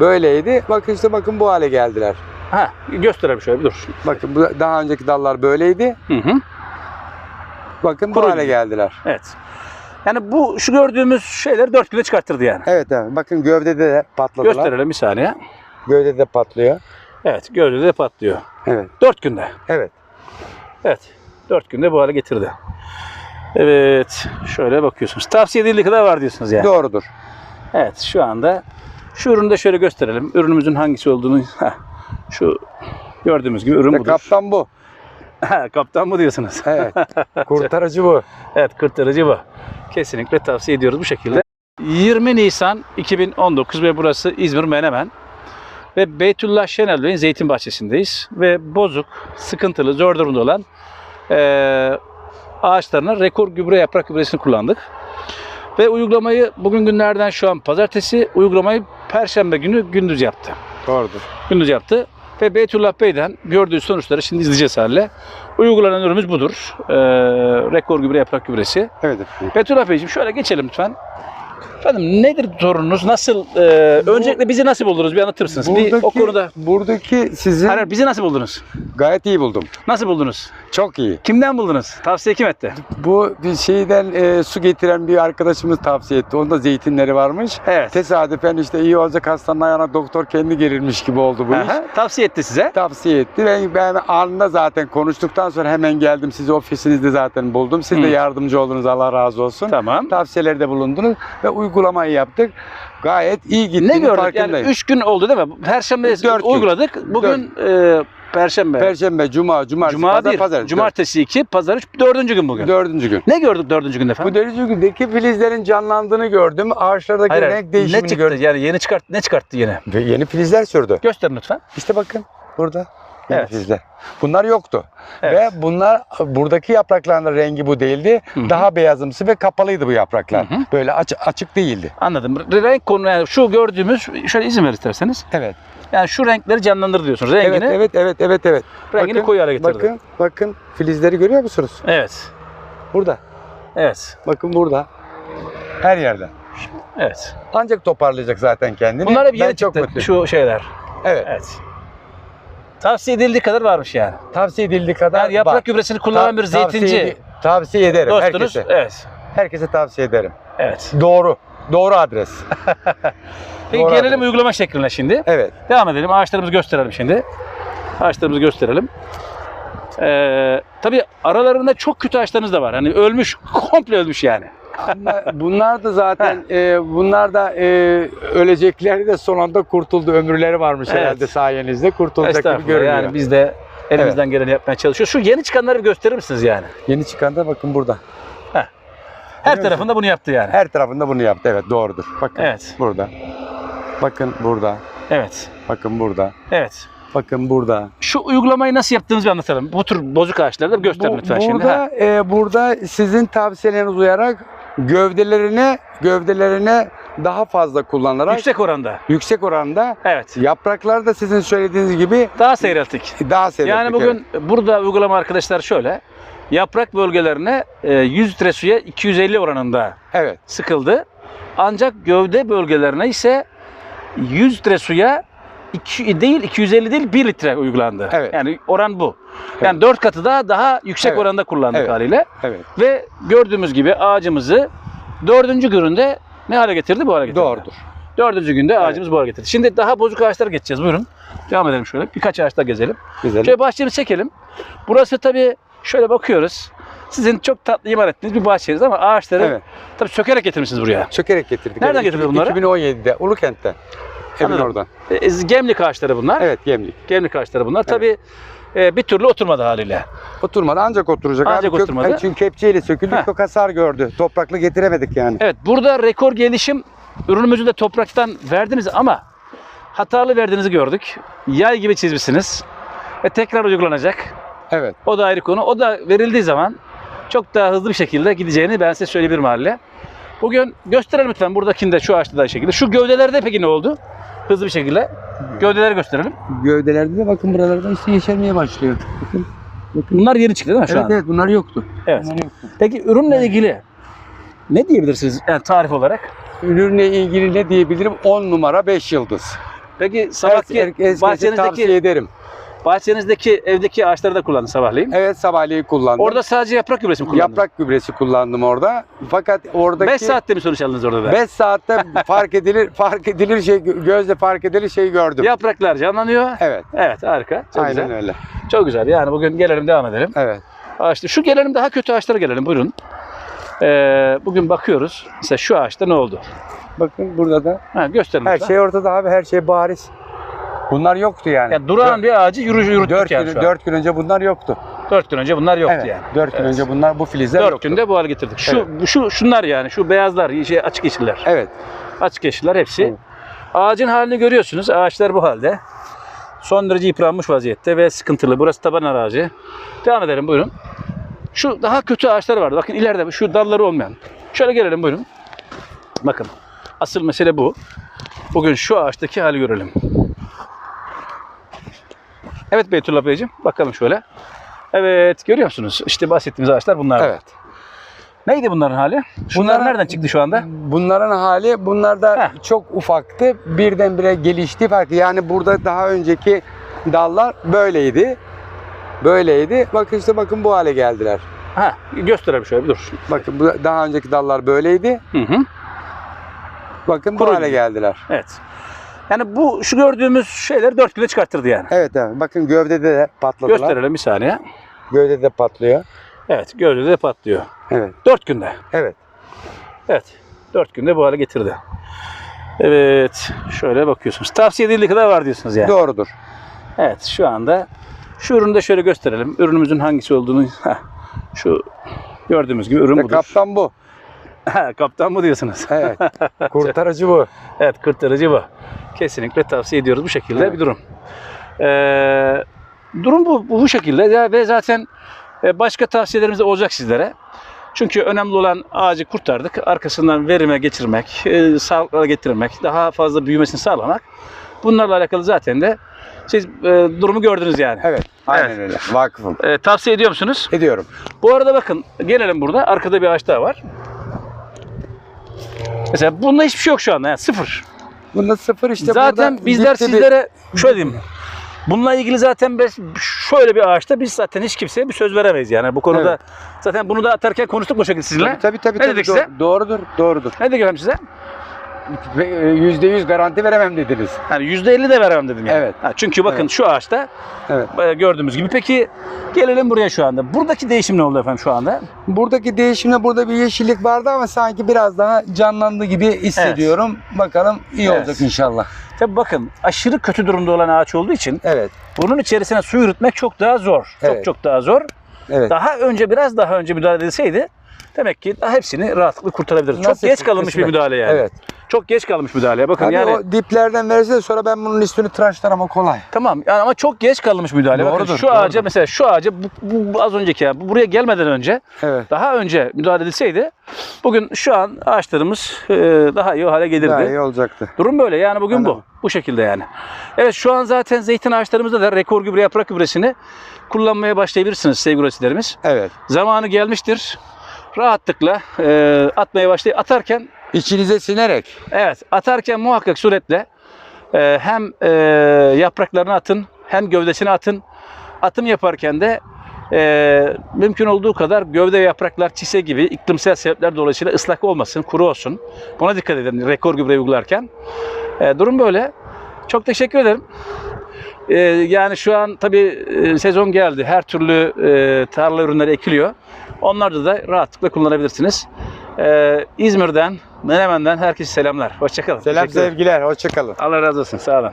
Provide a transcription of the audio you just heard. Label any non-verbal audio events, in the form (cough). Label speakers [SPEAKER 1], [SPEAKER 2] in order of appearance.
[SPEAKER 1] böyleydi. Bakın işte bakın bu hale geldiler.
[SPEAKER 2] Ha, gösterelim şöyle bir dur.
[SPEAKER 1] Bakın bu daha önceki dallar böyleydi.
[SPEAKER 2] Hı hı.
[SPEAKER 1] Bakın bu
[SPEAKER 2] Kuru
[SPEAKER 1] hale
[SPEAKER 2] gibi.
[SPEAKER 1] geldiler.
[SPEAKER 2] Evet. Yani bu şu gördüğümüz şeyleri 4 günde çıkarttırdı yani.
[SPEAKER 1] Evet evet. Bakın gövdede de patladılar.
[SPEAKER 2] Gösterelim bir saniye.
[SPEAKER 1] Gövdede de patlıyor.
[SPEAKER 2] Evet, gövdede de patlıyor.
[SPEAKER 1] Evet.
[SPEAKER 2] 4 günde.
[SPEAKER 1] Evet.
[SPEAKER 2] Evet. 4 günde bu hale getirdi. Evet. Şöyle bakıyorsunuz. Tavsiye edildiği kadar var diyorsunuz yani.
[SPEAKER 1] Doğrudur.
[SPEAKER 2] Evet şu anda şu ürünü de şöyle gösterelim. Ürünümüzün hangisi olduğunu heh, şu gördüğümüz gibi ürün budur.
[SPEAKER 1] kaptan bu.
[SPEAKER 2] Ha, Kaptan bu diyorsunuz.
[SPEAKER 1] Evet. (laughs) Kurtarıcı bu.
[SPEAKER 2] Evet kurtarıcı bu. Kesinlikle tavsiye ediyoruz bu şekilde. 20 Nisan 2019 ve burası İzmir Menemen. Ve Beytullah Şenel Bey'in zeytin bahçesindeyiz. Ve bozuk, sıkıntılı, zor durumda olan eee ağaçlarına rekor gübre yaprak gübresini kullandık. Ve uygulamayı bugün günlerden şu an pazartesi, uygulamayı perşembe günü gündüz yaptı.
[SPEAKER 1] Doğrudur.
[SPEAKER 2] Gündüz yaptı. Ve Beytullah Bey'den gördüğü sonuçları şimdi izleyeceğiz hale. Uygulanan ürünümüz budur. Eee rekor gübre yaprak gübresi.
[SPEAKER 1] Evet efendim.
[SPEAKER 2] Betullah Beyciğim şöyle geçelim lütfen. Efendim nedir sorununuz? Nasıl? e, öncelikle bizi nasıl buldunuz? Bir anlatır mısınız? Bir o konuda.
[SPEAKER 1] buradaki sizin
[SPEAKER 2] Hayır, hayır, bizi nasıl buldunuz?
[SPEAKER 1] gayet iyi buldum.
[SPEAKER 2] Nasıl buldunuz?
[SPEAKER 1] Çok iyi.
[SPEAKER 2] Kimden buldunuz? Tavsiye kim etti?
[SPEAKER 1] Bu bir şeyden e, su getiren bir arkadaşımız tavsiye etti. Onda zeytinleri varmış.
[SPEAKER 2] Evet.
[SPEAKER 1] Tesadüfen işte iyi olacak hastanın ayağına doktor kendi gerilmiş gibi oldu bu iş.
[SPEAKER 2] Aha, tavsiye etti size.
[SPEAKER 1] Tavsiye etti. Ben, ben anında zaten konuştuktan sonra hemen geldim. Sizi ofisinizde zaten buldum. Siz de
[SPEAKER 2] Hı.
[SPEAKER 1] yardımcı oldunuz. Allah razı olsun.
[SPEAKER 2] Tamam.
[SPEAKER 1] Tavsiyelerde bulundunuz ve uygulamayı yaptık. Gayet iyi
[SPEAKER 2] Ne
[SPEAKER 1] gittiğini
[SPEAKER 2] gördük?
[SPEAKER 1] farkındayım.
[SPEAKER 2] Yani 3 gün oldu değil mi? Perşembe
[SPEAKER 1] Dört
[SPEAKER 2] uyguladık. Bugün e, Perşembe.
[SPEAKER 1] Perşembe, Cuma, Cumartesi,
[SPEAKER 2] Cuma
[SPEAKER 1] Pazar,
[SPEAKER 2] bir,
[SPEAKER 1] Pazar.
[SPEAKER 2] Cumartesi 2, Pazar 3, dördüncü gün bugün.
[SPEAKER 1] Dördüncü gün.
[SPEAKER 2] Ne gördük dördüncü günde efendim?
[SPEAKER 1] Bu dördüncü gündeki filizlerin canlandığını gördüm. Ağaçlardaki
[SPEAKER 2] Hayır, hayır.
[SPEAKER 1] renk
[SPEAKER 2] ne
[SPEAKER 1] değişimini
[SPEAKER 2] çıktı?
[SPEAKER 1] gördüm.
[SPEAKER 2] Yani yeni çıkart ne çıkarttı yine?
[SPEAKER 1] Ve yeni filizler sürdü.
[SPEAKER 2] Gösterin lütfen.
[SPEAKER 1] İşte bakın burada. Yeni
[SPEAKER 2] Evet.
[SPEAKER 1] filizler. Bunlar yoktu.
[SPEAKER 2] Evet.
[SPEAKER 1] Ve bunlar buradaki yaprakların da rengi bu değildi.
[SPEAKER 2] Hı hı.
[SPEAKER 1] Daha beyazımsı ve kapalıydı bu yapraklar.
[SPEAKER 2] Hı hı.
[SPEAKER 1] Böyle aç- açık değildi.
[SPEAKER 2] Anladım. Renk konu yani şu gördüğümüz şöyle izin ver isterseniz.
[SPEAKER 1] Evet.
[SPEAKER 2] Yani şu renkleri canlandır diyorsunuz. Rengini,
[SPEAKER 1] Evet, evet, evet, evet, evet.
[SPEAKER 2] rengini
[SPEAKER 1] Bakın,
[SPEAKER 2] koyu hale getirdi.
[SPEAKER 1] Bakın, bakın filizleri görüyor musunuz?
[SPEAKER 2] Evet.
[SPEAKER 1] Burada.
[SPEAKER 2] Evet.
[SPEAKER 1] Bakın burada. Her yerde.
[SPEAKER 2] Evet.
[SPEAKER 1] Ancak toparlayacak zaten kendini.
[SPEAKER 2] Bunlar hep yeni
[SPEAKER 1] çok mutluyum.
[SPEAKER 2] Şu şeyler.
[SPEAKER 1] Evet.
[SPEAKER 2] Evet. Tavsiye edildiği kadar varmış yani.
[SPEAKER 1] Tavsiye edildiği kadar
[SPEAKER 2] Yani yaprak
[SPEAKER 1] var.
[SPEAKER 2] gübresini kullanan
[SPEAKER 1] Ta-
[SPEAKER 2] bir zeytinci
[SPEAKER 1] Tavsiye, tavsiye ederim
[SPEAKER 2] dostunuz.
[SPEAKER 1] herkese.
[SPEAKER 2] Evet.
[SPEAKER 1] Herkese tavsiye ederim.
[SPEAKER 2] Evet.
[SPEAKER 1] Doğru. Doğru adres. (laughs)
[SPEAKER 2] Peki
[SPEAKER 1] Doğru
[SPEAKER 2] gelelim
[SPEAKER 1] adres.
[SPEAKER 2] uygulama şekline şimdi.
[SPEAKER 1] Evet.
[SPEAKER 2] Devam edelim. Ağaçlarımızı gösterelim şimdi. Ağaçlarımızı gösterelim. Ee, tabii aralarında çok kötü ağaçlarınız da var. Hani ölmüş, (laughs) komple ölmüş yani.
[SPEAKER 1] Bunlar, da zaten e, bunlar da e, ölecekleri de son anda kurtuldu. Ömürleri varmış
[SPEAKER 2] Evet.
[SPEAKER 1] herhalde sayenizde. Kurtulacak gibi görünüyor.
[SPEAKER 2] Yani biz de elimizden geleni yapmaya çalışıyoruz. Şu yeni çıkanları bir gösterir misiniz yani?
[SPEAKER 1] Yeni çıkan da bakın burada.
[SPEAKER 2] Her
[SPEAKER 1] musun?
[SPEAKER 2] tarafında bunu yaptı yani.
[SPEAKER 1] Her tarafında bunu yaptı. Evet doğrudur. Bakın
[SPEAKER 2] Evet.
[SPEAKER 1] burada. Bakın burada.
[SPEAKER 2] Evet.
[SPEAKER 1] Bakın burada.
[SPEAKER 2] Evet.
[SPEAKER 1] Bakın burada.
[SPEAKER 2] Şu uygulamayı nasıl yaptığımızı bir anlatalım. Bu tür bozuk ağaçları da bir gösterin
[SPEAKER 1] Bu-
[SPEAKER 2] lütfen şimdi.
[SPEAKER 1] burada,
[SPEAKER 2] Ha.
[SPEAKER 1] e, burada sizin tavsiyelerinize uyarak gövdelerine gövdelerine daha fazla kullanarak yüksek,
[SPEAKER 2] Yüksek oranda.
[SPEAKER 1] oranda
[SPEAKER 2] Evet.
[SPEAKER 1] yapraklar da sizin söylediğiniz gibi
[SPEAKER 2] Daha seyrelttik.
[SPEAKER 1] daha seyrettik.
[SPEAKER 2] Yani bugün burada uygulama arkadaşlar şöyle. Yaprak bölgelerine e, 100 litre suya 250 oranında
[SPEAKER 1] Evet.
[SPEAKER 2] sıkıldı. Ancak gövde bölgelerine ise 100 litre suya 2 değil 250 değil 1 litre uygulandı.
[SPEAKER 1] Evet.
[SPEAKER 2] Yani oran bu. Yani 4 katı daha daha yüksek
[SPEAKER 1] Evet.
[SPEAKER 2] oranda kullandık
[SPEAKER 1] Evet.
[SPEAKER 2] haliyle.
[SPEAKER 1] Evet.
[SPEAKER 2] Ve gördüğümüz gibi ağacımızı dördüncü gününde ne hale getirdi? Bu hale getirdi.
[SPEAKER 1] Doğrudur.
[SPEAKER 2] Dördüncü günde ağacımız bu hale getirdi. Şimdi daha bozuk ağaçlara geçeceğiz. Buyurun. Devam edelim şöyle. Birkaç ağaçta gezelim.
[SPEAKER 1] Güzel.
[SPEAKER 2] Şöyle bahçemizi çekelim. Burası tabii şöyle bakıyoruz. Sizin çok tatlı imar ettiğiniz bir bahçeniz ama ağaçları
[SPEAKER 1] Evet.
[SPEAKER 2] tabii sökerek getirmişsiniz buraya.
[SPEAKER 1] Çökerek getirdik.
[SPEAKER 2] Nereden
[SPEAKER 1] Evet,
[SPEAKER 2] getirdin
[SPEAKER 1] 2000
[SPEAKER 2] bunları?
[SPEAKER 1] 2017'de Ulukent'ten.
[SPEAKER 2] Anladım.
[SPEAKER 1] oradan.
[SPEAKER 2] E, gemlik ağaçları bunlar.
[SPEAKER 1] Evet gemlik.
[SPEAKER 2] Gemlik ağaçları bunlar. Tabii e, bir türlü oturmadı haliyle.
[SPEAKER 1] Oturmadı ancak oturacak.
[SPEAKER 2] Ancak
[SPEAKER 1] kök-
[SPEAKER 2] oturmadı.
[SPEAKER 1] Çünkü kepçeyle söküldü.
[SPEAKER 2] Heh.
[SPEAKER 1] Çok hasar gördü. Toprakla getiremedik yani.
[SPEAKER 2] Evet burada rekor gelişim ürünümüzü de topraktan verdiniz ama hatalı verdiğinizi gördük. Yay gibi çizmişsiniz. Ve tekrar uygulanacak.
[SPEAKER 1] Evet.
[SPEAKER 2] O da ayrı konu. O da verildiği zaman çok daha hızlı bir şekilde gideceğini ben size söyleyebilirim haliyle. Bugün gösterelim lütfen buradakinde şu ağaçta da şekilde. Şu gövdelerde peki ne oldu? Hızlı bir şekilde. Gövdeleri gösterelim.
[SPEAKER 1] Gövdelerde de bakın buralardan işte yeşermeye başlıyor. Bakın.
[SPEAKER 2] Bunlar yeni çıktı değil mi şu
[SPEAKER 1] Evet
[SPEAKER 2] an?
[SPEAKER 1] evet bunlar yoktu.
[SPEAKER 2] Evet.
[SPEAKER 1] Bunlar yoktu.
[SPEAKER 2] Peki ürünle ilgili ne diyebilirsiniz yani tarif olarak?
[SPEAKER 1] Ürünle ilgili ne diyebilirim? 10 numara 5 yıldız.
[SPEAKER 2] Peki sabahki bahçenizdeki,
[SPEAKER 1] tavsiye ederim.
[SPEAKER 2] Bahçenizdeki evdeki ağaçları da kullandın sabahleyin.
[SPEAKER 1] Evet sabahleyin kullandım.
[SPEAKER 2] Orada sadece yaprak gübresi mi kullandın?
[SPEAKER 1] yaprak gübresi kullandım orada. Fakat oradaki
[SPEAKER 2] 5 saatte mi sonuç aldınız orada da?
[SPEAKER 1] 5 saatte fark edilir (laughs) fark edilir şey gözle fark edilir şey gördüm.
[SPEAKER 2] Yapraklar canlanıyor.
[SPEAKER 1] Evet.
[SPEAKER 2] Evet harika. Çok
[SPEAKER 1] aynen
[SPEAKER 2] güzel.
[SPEAKER 1] öyle.
[SPEAKER 2] Çok güzel. Yani bugün gelelim devam edelim.
[SPEAKER 1] Evet.
[SPEAKER 2] Ağaçta şu gelelim daha kötü ağaçlara gelelim buyurun. Ee, bugün bakıyoruz. Mesela şu ağaçta ne oldu?
[SPEAKER 1] Bakın burada da
[SPEAKER 2] Ha, gösterin.
[SPEAKER 1] her
[SPEAKER 2] lütfen.
[SPEAKER 1] şey ortada abi her şey bariz. Bunlar yoktu yani.
[SPEAKER 2] Yani durağan bir ağacı yürü yürüttük
[SPEAKER 1] 4
[SPEAKER 2] yani
[SPEAKER 1] gün,
[SPEAKER 2] şu an.
[SPEAKER 1] 4 gün önce bunlar yoktu.
[SPEAKER 2] 4 gün önce bunlar yoktu
[SPEAKER 1] evet.
[SPEAKER 2] yani.
[SPEAKER 1] 4 gün
[SPEAKER 2] Evet.
[SPEAKER 1] önce bunlar bu filizler
[SPEAKER 2] 4
[SPEAKER 1] yoktu.
[SPEAKER 2] günde bu hale getirdik. Şu, şu şunlar yani şu beyazlar, şey, açık yeşiller.
[SPEAKER 1] Evet.
[SPEAKER 2] Açık yeşiller hepsi.
[SPEAKER 1] Evet.
[SPEAKER 2] Ağacın halini görüyorsunuz. Ağaçlar bu halde. Son derece yıpranmış vaziyette ve sıkıntılı. Burası taban arazi. Devam edelim buyurun. Şu daha kötü ağaçlar vardı. Bakın ileride şu dalları olmayan. Şöyle gelelim buyurun. Bakın. Asıl mesele bu. Bugün şu ağaçtaki hali görelim. Evet Beytullah Beyciğim. Bakalım şöyle. Evet görüyor musunuz? İşte bahsettiğimiz ağaçlar bunlar.
[SPEAKER 1] Evet.
[SPEAKER 2] Neydi bunların hali? Şunlar
[SPEAKER 1] Bunların-
[SPEAKER 2] nereden çıktı şu anda?
[SPEAKER 1] Bunların hali bunlar da
[SPEAKER 2] Heh.
[SPEAKER 1] çok ufaktı. Birdenbire gelişti farklı. Yani burada daha önceki dallar böyleydi. Böyleydi. Bakın işte bakın bu hale geldiler.
[SPEAKER 2] Ha, gösterelim şöyle bir dur.
[SPEAKER 1] Bakın bu daha önceki dallar böyleydi.
[SPEAKER 2] Hı hı.
[SPEAKER 1] Bakın bu
[SPEAKER 2] Kuruydu.
[SPEAKER 1] hale geldiler.
[SPEAKER 2] Evet. Yani bu şu gördüğümüz şeyler 4 güne çıkarttırdı yani.
[SPEAKER 1] Evet evet. Bakın gövdede de patladılar.
[SPEAKER 2] Gösterelim bir saniye.
[SPEAKER 1] Gövdede de patlıyor.
[SPEAKER 2] Evet, gövdede de patlıyor.
[SPEAKER 1] Evet.
[SPEAKER 2] 4 günde.
[SPEAKER 1] Evet.
[SPEAKER 2] Evet. 4 günde bu hale getirdi. Evet. Şöyle bakıyorsunuz. Tavsiye edildiği kadar var diyorsunuz yani.
[SPEAKER 1] Doğrudur.
[SPEAKER 2] Evet. Şu anda şu ürünü de şöyle gösterelim. Ürünümüzün hangisi olduğunu heh, şu gördüğümüz gibi ürün
[SPEAKER 1] İşte
[SPEAKER 2] budur.
[SPEAKER 1] kaptan bu.
[SPEAKER 2] Ha, Kaptan mı diyorsunuz?
[SPEAKER 1] Evet. (laughs) Kurtarıcı bu.
[SPEAKER 2] Evet kurtarıcı bu. Kesinlikle tavsiye ediyoruz bu şekilde
[SPEAKER 1] Evet.
[SPEAKER 2] bir durum. Ee, durum bu, bu, bu şekilde ve zaten e, başka tavsiyelerimiz de olacak sizlere. Çünkü önemli olan ağacı kurtardık. Arkasından verime geçirmek, e, sağlıkla getirmek, daha fazla büyümesini sağlamak. Bunlarla alakalı zaten de siz e, durumu gördünüz yani.
[SPEAKER 1] Evet. Aynen
[SPEAKER 2] Evet.
[SPEAKER 1] öyle. Vakıfım.
[SPEAKER 2] E, tavsiye ediyor musunuz?
[SPEAKER 1] Ediyorum.
[SPEAKER 2] Bu arada bakın gelelim burada. Arkada bir ağaç daha var. Mesela bunda hiçbir şey yok şu anda. Yani sıfır.
[SPEAKER 1] Bunda sıfır işte
[SPEAKER 2] zaten
[SPEAKER 1] burada
[SPEAKER 2] bizler
[SPEAKER 1] dipte bir-
[SPEAKER 2] sizlere şöyle diyeyim. Bununla ilgili zaten biz şöyle bir ağaçta biz zaten hiç kimseye bir söz veremeyiz yani bu konuda. Zaten bunu da atarken konuştuk bu şekilde sizinle.
[SPEAKER 1] Tabii tabii tabii.
[SPEAKER 2] Ne
[SPEAKER 1] tabii.
[SPEAKER 2] dedik size?
[SPEAKER 1] Doğrudur. Doğrudur.
[SPEAKER 2] Ne dedim size?
[SPEAKER 1] Ve, e, Yüzde yüz garanti veremem dediniz.
[SPEAKER 2] Yani %50 de veremem dedim yani.
[SPEAKER 1] Evet.
[SPEAKER 2] Ha, çünkü bakın
[SPEAKER 1] Evet.
[SPEAKER 2] şu ağaçta
[SPEAKER 1] Evet.
[SPEAKER 2] e, gördüğümüz gibi. Peki gelelim buraya şu anda. Buradaki değişim ne oldu efendim şu anda?
[SPEAKER 1] Buradaki değişimde burada bir yeşillik vardı ama sanki biraz daha canlandı gibi hissediyorum. Bakalım iyi
[SPEAKER 2] Evet.
[SPEAKER 1] olacak inşallah.
[SPEAKER 2] Tabii bakın aşırı kötü durumda olan ağaç olduğu için
[SPEAKER 1] Evet.
[SPEAKER 2] bunun içerisine su yürütmek çok daha zor. Çok
[SPEAKER 1] Evet.
[SPEAKER 2] çok daha zor.
[SPEAKER 1] Evet.
[SPEAKER 2] Daha önce biraz daha önce müdahale edilseydi demek ki daha hepsini rahatlıkla kurtarabiliriz. Çok geç kalınmış bir müdahale yani.
[SPEAKER 1] Evet.
[SPEAKER 2] Çok geç kalmış müdahale. Bakın
[SPEAKER 1] Tabii
[SPEAKER 2] yani
[SPEAKER 1] o diplerden verirse de sonra ben bunun üstünü tıraşlar ama kolay.
[SPEAKER 2] tamam yani ama çok geç kalınmış müdahale. Bakın
[SPEAKER 1] Doğrudur,
[SPEAKER 2] şu ağaca
[SPEAKER 1] doğrudur.
[SPEAKER 2] mesela şu ağaca bu, bu- bu az önceki ya bu buraya gelmeden önce
[SPEAKER 1] Evet.
[SPEAKER 2] daha önce müdahale edilseydi bugün şu an ağaçlarımız e, daha iyi hale gelirdi.
[SPEAKER 1] Daha iyi olacaktı.
[SPEAKER 2] Durum böyle yani bugün
[SPEAKER 1] Anladım.
[SPEAKER 2] bu. Bu şekilde yani. Evet şu an zaten zeytin ağaçlarımızda da rekor gübre yaprak gübresini kullanmaya başlayabilirsiniz sevgili üreticilerimiz.
[SPEAKER 1] Evet.
[SPEAKER 2] Zamanı gelmiştir. Rahatlıkla e, atmaya başlayın. Atarken
[SPEAKER 1] İçinize sinerek.
[SPEAKER 2] evet atarken muhakkak suretle e, hem e, yapraklarını atın hem gövdesini atın. Atım yaparken de e, mümkün olduğu kadar gövde ve yapraklar çise gibi iklimsel sebepler dolayısıyla ıslak olmasın, kuru olsun. Buna dikkat edin rekor gübre uygularken. E, durum böyle. Çok teşekkür ederim. E, yani şu an tabii e, sezon geldi. Her türlü e, tarla ürünleri ekiliyor. Onlarda da rahatlıkla kullanabilirsiniz. E, İzmir'den, Menemen'den herkese selamlar. Hoşçakalın.
[SPEAKER 1] Selam
[SPEAKER 2] Teşekkür ederim.
[SPEAKER 1] sevgiler. Hoşçakalın.
[SPEAKER 2] Allah razı olsun. Sağ olun.